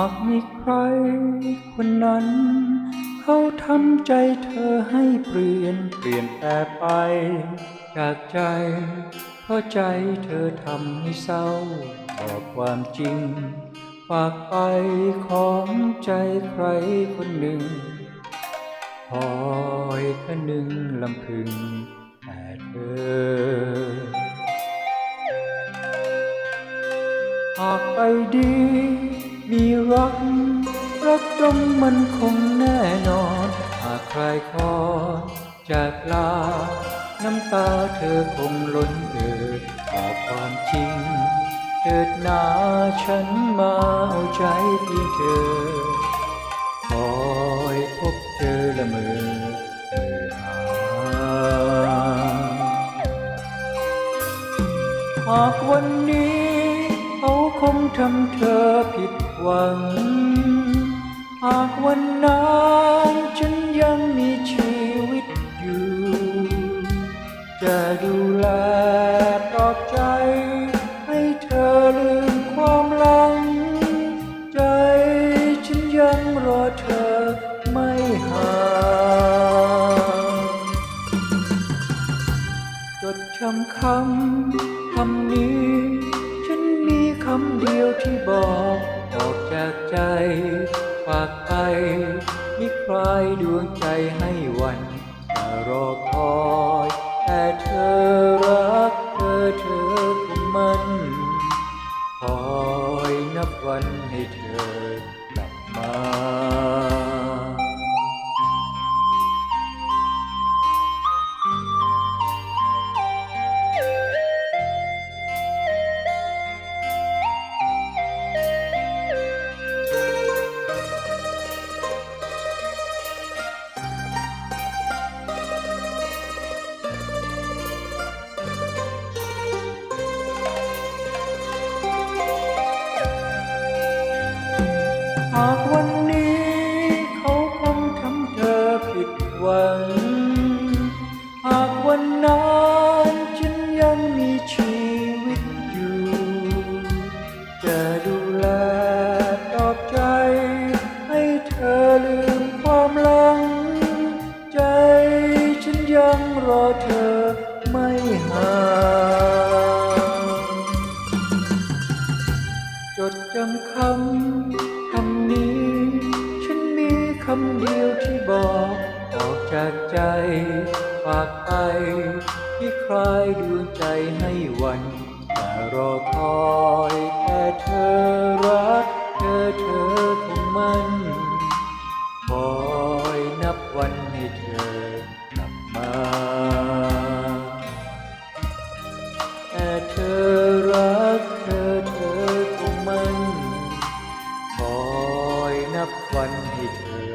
ากมีใครคนนั้น เขาทำใจเธอให้เปลี่ยนเปลี่ยนแปลไป จากใจ เพราะใจเธอทำให้เศร้าบอกความจริงฝากไปของใจใครคนหนึ่งคอยคะนึงลำพึงแต่เธอ หากไปดี มีรัก รักจงมันคงแน่นอน หากใครขอจากลา น้ำตาเธอคงล้นเอ่อบอกความจริง เถิดหนาฉันมาเอาใจเพียงเธอคอยพบเจอละเมอเอ่ยหากวันนี้ คงทำเธอผิดหวัง หากวันนั้นฉันยังมีชีวิตอยู่ จะดูแลปลอบใจ ให้เธอลืมความหลัง ใจฉันยังรอเธอไม่ห่างจดจำคำคำนี้ คำเดียวที่บอกออกจากใจ ฝากไปมิใครดวงใจให้วันจะรอคอย แต่เธอรักเธอเธอคงมันคอยนับวันให้เธอ หากวันนี้เขาคงทำเธอผิดหวัง หากวันนั้นฉันยังมีชีวิตอยู่ จะดูแลปลอบใจ ให้เธอลืมความหลัง ใจฉันยังรอเธอไม่ห่างำเดียวที่บอกออกจากใจฝากไปที่คลายดวงใจให้วันแต่รอคอยแค่เธอรัก เธอเธอคงมันคอยนับวันให้เธอกลับมาแต่เธอรัก เธอเธอคงมันคอยนับวันให้เธอ